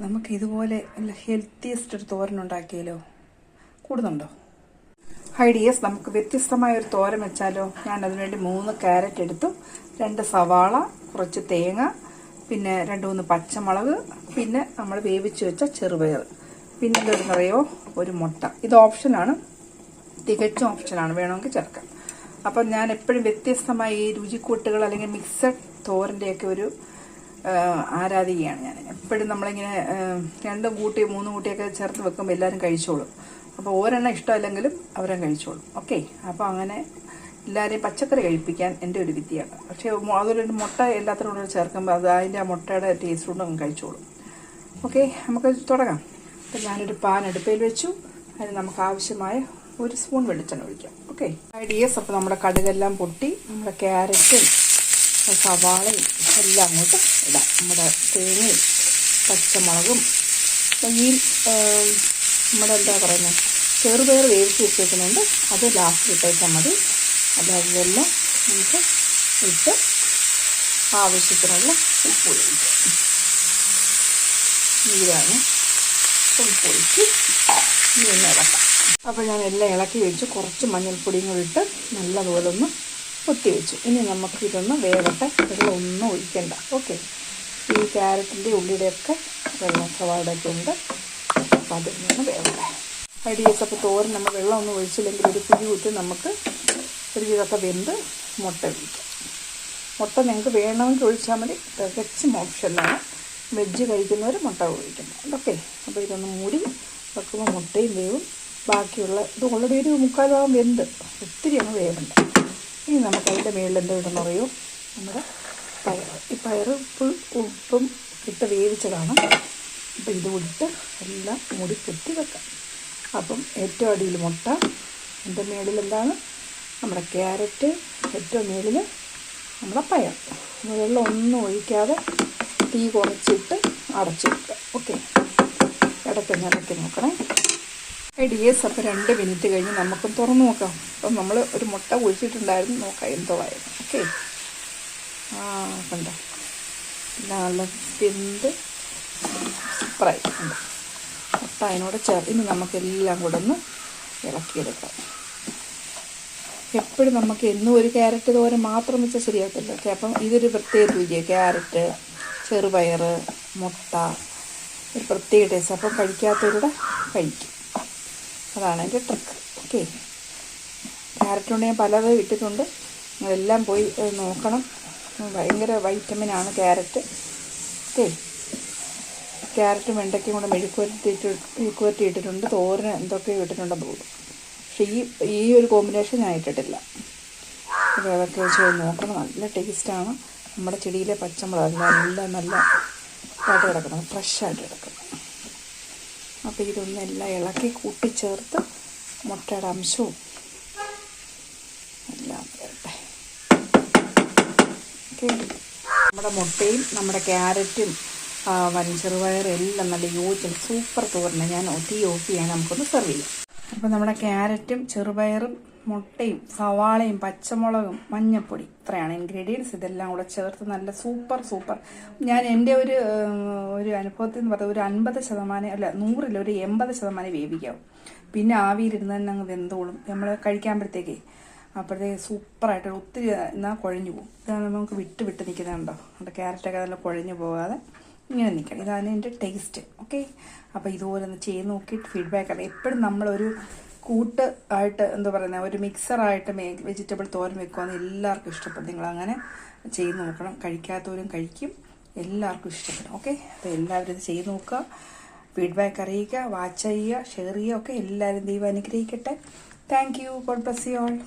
നമുക്ക് ഇതുപോലെ ഹെൽത്തിയസ്റ്റ് ഒരു തോരൻ ഉണ്ടാക്കിയാലോ? കൂടുന്നുണ്ടോ? ഹൈഡിയസ് നമുക്ക് വ്യത്യസ്തമായ ഒരു തോരൻ വെച്ചാലോ? ഞാൻ അതിനുവേണ്ടി മൂന്ന് ക്യാരറ്റ് എടുത്തു. രണ്ട് സവാള കുറച്ച് തേങ്ങ പിന്നെ രണ്ട് മൂന്ന് പച്ചമുളക് പിന്നെ നമ്മൾ വേവിച്ച് വെച്ച ചെറുപയർ. പിന്നെ എന്തെന്നറിയോ ഒരു മുട്ട. ഇത് ഓപ്ഷനാണ് തികച്ചും ഓപ്ഷനാണ് വേണമെങ്കിൽ ചേർക്കാം. അപ്പം ഞാൻ എപ്പോഴും വ്യത്യസ്തമായ ഈ രുചിക്കൂട്ടുകൾ അല്ലെങ്കിൽ മിക്സഡ് തോരന്റെയൊക്കെ ഒരു ആരാധികയാണ് ഞാൻ. എപ്പോഴും നമ്മളിങ്ങനെ രണ്ടും കൂട്ടി മൂന്നും കൂട്ടിയൊക്കെ ചേർത്ത് വെക്കുമ്പോൾ എല്ലാവരും കഴിച്ചോളും. അപ്പോൾ ഒരെണ്ണം ഇഷ്ടമല്ലെങ്കിലും അവരും കഴിച്ചോളും. ഓക്കെ? അപ്പോൾ അങ്ങനെ എല്ലാവരെയും പച്ചക്കറി കഴിപ്പിക്കാൻ എന്റെ ഒരു വിദ്യയാണ് പക്ഷേ അതൊരു മുട്ട എല്ലാത്തിനും കൂടെ ചേർക്കുമ്പോൾ അത് അതിന്റെ ആ മുട്ടയുടെ ടേസ്റ്റ് കൊണ്ട് കഴിച്ചോളും. ഓക്കെ? നമുക്ക് തുടങ്ങാം. അപ്പം ഞാനൊരു പാൻ അടുപ്പയിൽ വെച്ചു. അതിന് നമുക്ക് ആവശ്യമായ ഒരു സ്പൂൺ വെളിച്ചെണ്ണ ഒഴിക്കാം. ഓക്കെ? ഐഡിയസ് അപ്പോൾ നമ്മുടെ കടുകെല്ലാം പൊട്ടി നമ്മുടെ ക്യാരറ്റും സവാളയും എല്ലാം അങ്ങോട്ട് ഇടാം. നമ്മുടെ തേങ്ങയും പച്ചമുളകും ഈ നമ്മുടെ എന്താ പറയുന്നത് ചെറുപയർ വേവിച്ച് വെച്ചേക്കുന്നുണ്ട് അത് ലാസ്റ്റ് ഇട്ടേച്ചാൽ മതി. അത് ഇതെല്ലാം നമുക്ക് ഇട്ട് ആവശ്യത്തിനുള്ള ഉപ്പ് ഒഴിക്കാം നീരാണ് ഉപ്പ് ഒഴിച്ച് ഇനി ഒന്ന് ഇളക്കാം. അപ്പോൾ ഞാൻ എല്ലാം ഇളക്കി വെച്ച് കുറച്ച് മഞ്ഞൾപ്പൊടിയും കൂടി ഇട്ട് നല്ലതുപോലെ ഒന്ന് പൊത്തി വെച്ചു ഇനി നമുക്ക് ഇതൊന്ന് വേവട്ടെ. വെള്ളം ഒന്നും ഒഴിക്കണ്ട. ഓക്കെ ഈ ക്യാരറ്റിന്റെ ഉള്ളിയുടെയൊക്കെ വെള്ളം സവാടൊക്കെ ഉണ്ട്. അപ്പോൾ അതിൽ നിന്ന് വേവട്ടെ. ഐഡിയസ് അപ്പോൾ തോരൻ നമ്മൾ വെള്ളം ഒന്നും ഒഴിച്ചില്ലെങ്കിൽ ഒരു പുതിയ കുത്തി നമുക്ക് ഒരു വിധമൊക്കെ വെന്ത് മുട്ട വിളിക്കാം മുട്ട നിങ്ങൾക്ക് വേണമെങ്കിൽ ഒഴിച്ചാൽ മതി. തികച്ചും ഓപ്ഷനാണ്. വെജ് കഴിക്കുന്നവർ മുട്ട ഒഴിക്കണം ഓക്കെ അപ്പോൾ ഇതൊന്ന് മൂടി വെക്കുമ്പോൾ മുട്ടയും വേവും. ബാക്കിയുള്ള ഇത് ഓൾറെഡി ഒരു മുക്കാൽ ഭാഗം വെന്ത്. ഒത്തിരി അങ്ങ് വേവണ്ട. ഇനി നമുക്ക് അതിന്റെ മേളിൽ എന്താ ഇടണം അറിയോ? നമ്മുടെ പയർ. ഈ പയർ ഉപ്പ് ഉപ്പും ഇട്ട് വേവിച്ചതാണ്. അപ്പോൾ ഇത് ഇട്ട് എല്ലാം മൂടി കെട്ടി വെക്കാം. അപ്പം ഏറ്റവും അടിയിൽ മുട്ട എന്റെ മേളിൽ എന്താണ്? നമ്മുടെ ക്യാരറ്റ് ഏറ്റവും മേളിൽ നമ്മുടെ പയർ. വെള്ളം ഒന്നും ഒഴിക്കാതെ തീ കുറച്ചിട്ട് അടച്ചു വെക്കുക. ഓക്കെ? ഇടയ്ക്കൊന്ന് ഇടയ്ക്ക് നോക്കണേ. ഐഡിയസ് അപ്പോൾ രണ്ട് മിനിറ്റ് കഴിഞ്ഞ് നമുക്ക് തുറന്നു നോക്കാം. അപ്പം നമ്മൾ ഒരു മുട്ട കുഴിച്ചിട്ടുണ്ടായിരുന്നു. നോക്കാം എന്തോ ആയിരുന്നു. ഓക്കെ ആ കണ്ട? നല്ല വെന്ത് ഫ്രൈ ഉണ്ട് മുട്ട അതിനോട് ഇനി നമുക്കെല്ലാം കൂടെ ഒന്ന് ഇളക്കിയെടുക്കാം. എപ്പോഴും നമുക്ക് എന്നും ഒരു ക്യാരറ്റ് തോരൻ മാത്രം വെച്ചാൽ ശരിയാകത്തില്ല. ഓക്കെ അപ്പം ഇതൊരു പ്രത്യേക രുചിയാണ് ക്യാരറ്റ് ചെറുപയർ മുട്ട. ഒരു പ്രത്യേക ടേസ്റ്റ് അപ്പം കഴിക്കാത്തവരുടെ കഴിക്കും. അതാണ് എന്റെ ട്രിക്ക് ഓക്കെ ക്യാരറ്റ് കൊണ്ട് ഞാൻ പലത് ഇട്ടിട്ടുണ്ട്. നിങ്ങളെല്ലാം പോയി നോക്കണം. ഭയങ്കര വൈറ്റമിനാണ് ക്യാരറ്റ് ഓക്കെ ക്യാരറ്റും വെണ്ടയ്ക്കും കൂടെ മെഴുക്കുവരട്ടി മെഴുക്കുവരട്ടി ഇട്ടിട്ടുണ്ട്. തോരന് എന്തൊക്കെയോ ഇട്ടിട്ടുണ്ടെന്ന് തോന്നുന്നു പക്ഷേ ഈ ഈ ഒരു കോമ്പിനേഷൻ ഞാൻ ഇട്ടിട്ടില്ല. അതൊക്കെ വെച്ച് നോക്കണം. നല്ല ടേസ്റ്റാണ് നമ്മുടെ ചെടിയിലെ പച്ചമുളക് നല്ല നല്ല ഇതായിട്ട് കിടക്കണം. ഫ്രഷായിട്ട് കിടക്കണം. അപ്പോൾ ഇതൊന്നെല്ലാം ഇളക്കി കൂട്ടിച്ചേർത്ത് മുട്ടയുടെ അംശവും എല്ലാം വരട്ടെ നമ്മുടെ മുട്ടയും നമ്മുടെ ക്യാരറ്റും ആ, വൻ ചെറുപയറും എല്ലാം നല്ല യോജിച്ച് സൂപ്പർ തോരണം ഞാൻ തീ ഓഫ് ചെയ്യാൻ നമുക്കൊന്ന് സെർവ് ചെയ്യാം. അപ്പോൾ നമ്മുടെ ക്യാരറ്റും ചെറുപയറും മുട്ടയും സവാളയും പച്ചമുളകും മഞ്ഞപ്പൊടി ഇത്രയാണ് ഇൻഗ്രീഡിയൻസ് ഇതെല്ലാം കൂടെ ചേർത്ത് നല്ല സൂപ്പർ സൂപ്പർ ഞാൻ എന്റെ ഒരു ഒരു അനുഭവത്തിൽ നിന്ന് പറഞ്ഞത് ഒരു അൻപത് ശതമാനം അല്ല നൂറിൽ ഒരു എൺപത് ശതമാനം വേവിക്കാവും പിന്നെ ആവിയിലിരുന്ന് തന്നെ അങ്ങ് വെന്തോളും. നമ്മൾ കഴിക്കാമ്പോഴത്തേക്കേ അപ്പോഴത്തേക്ക് സൂപ്പറായിട്ട് ഒത്തിരി എന്നാൽ കുഴഞ്ഞു പോകും. ഇതാണ് നമുക്ക് വിട്ട് വിട്ട് നിൽക്കുന്നുണ്ടോ അവിടെ ക്യാരറ്റൊക്കെ നല്ല കുഴഞ്ഞു പോകാതെ ഇങ്ങനെ നിൽക്കണം. ഇതാണ് എന്റെ ടേസ്റ്റ് ഓക്കെ അപ്പോൾ ഇതുപോലെ ഒന്ന് ചെയ്ത് നോക്കിയിട്ട് ഫീഡ്ബാക്ക് അറിയാം എപ്പോഴും നമ്മളൊരു കൂട്ട് ആയിട്ട് എന്താ പറയുന്നത് ഒരു മിക്സറായിട്ട് വെജിറ്റബിൾ തോരൻ വെക്കുവാന്ന് എല്ലാവർക്കും ഇഷ്ടപ്പെടും. നിങ്ങൾ അങ്ങനെ ചെയ്ത് നോക്കണം. കഴിക്കാത്തവരും കഴിക്കും. എല്ലാവർക്കും ഇഷ്ടപ്പെടും. ഓക്കെ അപ്പോൾ എല്ലാവരും ഇത് ചെയ്ത് നോക്കുക. ഫീഡ്ബാക്ക് അറിയിക്കുക. വാച്ച് ചെയ്യുക. ഷെയർ ചെയ്യുക. ഒക്കെ എല്ലാവരും ദൈവം അനുഗ്രഹിക്കട്ടെ. Thank you God bless you all